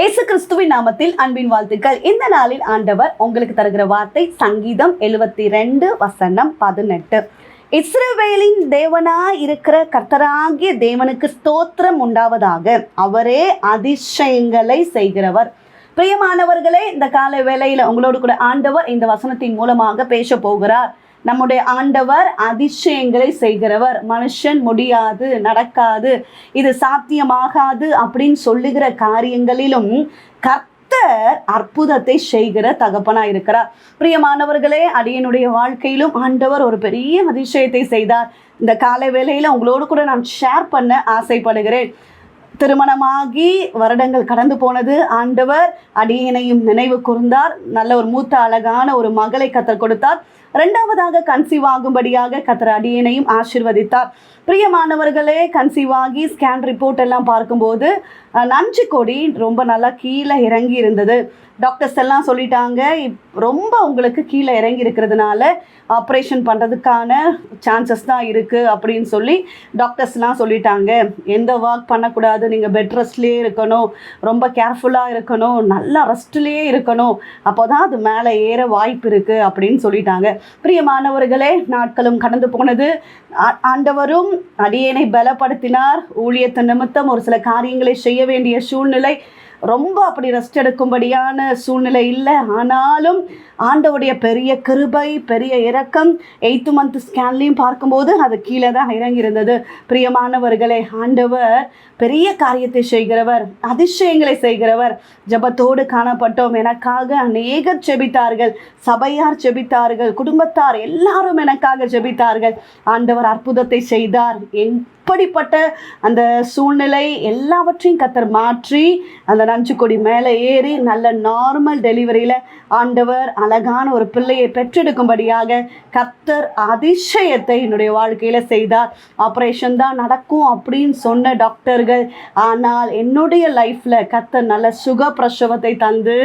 இயேசு கிறிஸ்துவின் நாமத்தில் அன்பின் வாழ்த்துக்கள். இந்த நாளில் ஆண்டவர் உங்களுக்கு தருகிற வார்த்தை சங்கீதம் எழுபத்தி ரெண்டு வசனம் பதினெட்டு. இஸ்ரவேலின் தேவனா இருக்கிற கர்த்தராகிய தேவனுக்கு ஸ்தோத்திரம் உண்டாவதாக. அவரே அதிசயங்களை செய்கிறவர். பிரியமானவர்களே இந்த கால வேளையில உங்களோடு கூட ஆண்டவர் இந்த வசனத்தின் மூலமாக பேச போகிறார். நம்முடைய ஆண்டவர் அதிசயங்களை செய்கிறவர். மனுஷன் முடியாது நடக்காது இது சாத்தியமாகாது அப்படின்னு சொல்லுகிற காரியங்களிலும் கர்த்தர் அற்புதத்தை செய்கிற தகப்பனா இருக்கிறார். பிரியமானவர்களே அடியனுடைய வாழ்க்கையிலும் ஆண்டவர் ஒரு பெரிய அதிசயத்தை செய்தார். இந்த காலை வேளையில் உங்களோடு கூட நான் ஷேர் பண்ண ஆசைப்படுகிறேன். திருமணமாகி வருடங்கள் கடந்து போனது ஆண்டவர் அடியனையும் நினைவு கூர்ந்தார். நல்ல ஒரு மூத்த அழகான ஒரு மகளை கத்தர் கொடுத்தார். ரெண்டாவதாக கன்சீவ் ஆகும்படியாக கத்திர அடியனையும் ஆசிர்வதித்தார். பிரியமானவர்களே கன்சீவ் ஆகி ஸ்கேன் ரிப்போர்ட் எல்லாம் பார்க்கும்போது நஞ்சு கொடி ரொம்ப நல்லா கீழே இறங்கி இருந்தது. டாக்டர்ஸ் எல்லாம் சொல்லிட்டாங்க இப்- ரொம்ப உங்களுக்கு கீழே இறங்கி இருக்கிறதுனால ஆப்ரேஷன் பண்ணுறதுக்கான சான்சஸ் தான் இருக்குது அப்படின்னு சொல்லி டாக்டர்ஸ்லாம் சொல்லிட்டாங்க. எந்த ஒர்க் பண்ணக்கூடாது நீங்கள் பெட் ரெஸ்ட்லேயே இருக்கணும் ரொம்ப கேர்ஃபுல்லாக இருக்கணும் நல்லா ரெஸ்ட்லேயே இருக்கணும். அப்போ தான் அது மேலே ஏற வாய்ப்பு இருக்குது அப்படின்னு சொல்லிட்டாங்க. பிரியமானவர்களே நாட்களும் கடந்து போனது. ஆண்டவரும் அடியேனை பலப்படுத்தினார். ஊழியத்தை நிமித்தம் ஒரு சில காரியங்களை செய்ய வேண்டிய சூழ்நிலை ரொம்ப அப்படி ரெஸ்ட் எடுக்கும்படியான சூழ்நிலை இல்லை. ஆனாலும் ஆண்டவுடைய பெரிய கிருபை பெரிய இரக்கம் எயித்து மந்த் ஸ்கேன்லையும் பார்க்கும்போது அது கீழே தான் இறங்கியிருந்தது. பிரியமானவர்களே ஆண்டவர் பெரிய காரியத்தை செய்கிறவர் அதிசயங்களை செய்கிறவர். ஜெபத்தோடு காணப்பட்டோம். எனக்காக அநேகர் ஜெபித்தார்கள் சபையார் ஜெபித்தார்கள் குடும்பத்தார் எல்லாரும் எனக்காக ஜெபித்தார்கள். ஆண்டவர் அற்புதத்தை செய்தார். எப்படிப்பட்ட அந்த சூழ்நிலை எல்லாவற்றையும் கத்தர் மாற்றி அந்த நஞ்சு கொடி மேலே ஏறி நல்ல நார்மல் டெலிவரியில் ஆண்டவர் அழகான ஒரு பிள்ளையை பெற்றெடுக்கும்படியாக கத்தர் அதிசயத்தை என்னுடைய வாழ்க்கையில் செய்தார். ஆப்ரேஷன் தான் நடக்கும் அப்படின்னு சொன்ன டாக்டர்கள். ஆனால் என்னுடைய லைஃப்பில் கத்தர் நல்ல சுக பிரசவத்தை தந்து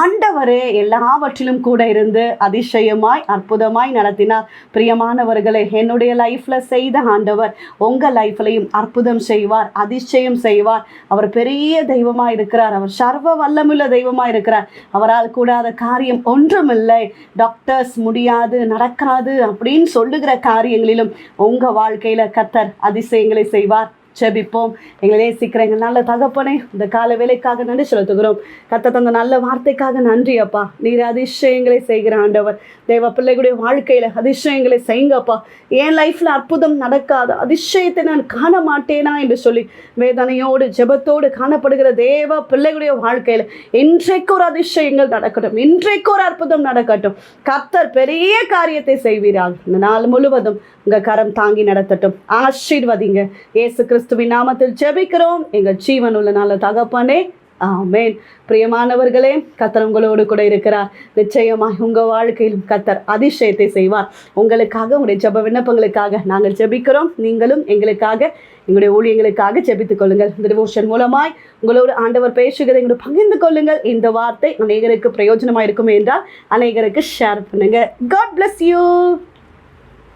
ஆண்டவரே எல்லாவற்றிலும் கூட இருந்து அதிசயமாய் அற்புதமாய் நடத்தினார். பிரியமானவர்களே என்னுடைய லைஃப்பில் செய்த ஆண்டவர் உங்கள் லைஃப்லையும் அற்புதம் செய்வார் அதிசயம் செய்வார். அவர் பெரிய தெய்வமாக இருக்கிறார். அவர் சர்வ வல்லமுள்ள தெய்வமாக இருக்கிறார். அவரால் கூடாத காரியம் ஒன்றுமில்லை. டாக்டர்ஸ் முடியாது நடக்காது அப்படின்னு சொல்லுகிற காரியங்களிலும் உங்கள் வாழ்க்கையில் கத்தர் அதிசயங்களை செய்வார். ஜெபிப்போம். எங்களே நேசிக்கிற எங்கள் நல்ல தகப்பனே இந்த கால வேலைக்காக நன்றி செலுத்துகிறோம். கத்த தந்த நல்ல வார்த்தைக்காக நன்றி அப்பா. நீர் அதிசயங்களை செய்கிற ஆண்டவர். தேவ பிள்ளைகளுடைய வாழ்க்கையில் அதிசயங்களை செய்யுங்கப்பா என் லைஃப்பில் அற்புதம் நடக்காது அதிசயத்தை நான் காண மாட்டேனா என்று சொல்லி வேதனையோடு ஜெபத்தோடு காணப்படுகிற தேவ பிள்ளைகளுடைய வாழ்க்கையில் இன்றைக்கு ஒரு அதிசயங்கள் நடக்கட்டும். இன்றைக்கு ஒரு அற்புதம் நடக்கட்டும். கத்தர் பெரிய காரியத்தை செய்வீராக. இந்த நாள் முழுவதும் உங்கள் கரம் தாங்கி நடத்தட்டும். ஆசீர்வதிங்க. இயேசு கிறிஸ்துவின் நாமத்தில் ஜெபிக்கிறோம். எங்கள் ஜீவன் உள்ள நல்ல தகப்பனே ஆமேன். பிரியமானவர்களே கத்தர் உங்களோடு கூட இருக்கிறார். நிச்சயமாக உங்கள் வாழ்க்கையிலும் கத்தர் அதிசயத்தை செய்வார். உங்களுக்காக உங்களுடைய ஜெப விண்ணப்பங்களுக்காக நாங்கள் ஜெபிக்கிறோம். நீங்களும் எங்களுக்காக எங்களுடைய ஊழியங்களுக்காக ஜெபித்துக் கொள்ளுங்கள். இந்த டிவோஷன் மூலமாய் உங்களோடு ஆண்டவர் பேசுகிறதை எங்களோட பகிர்ந்து கொள்ளுங்கள். இந்த வார்த்தை அநேகருக்கு பிரயோஜனமாக இருக்கும் என்றால் அநேகருக்கு ஷேர் பண்ணுங்கள் காட் பிளஸ் யூ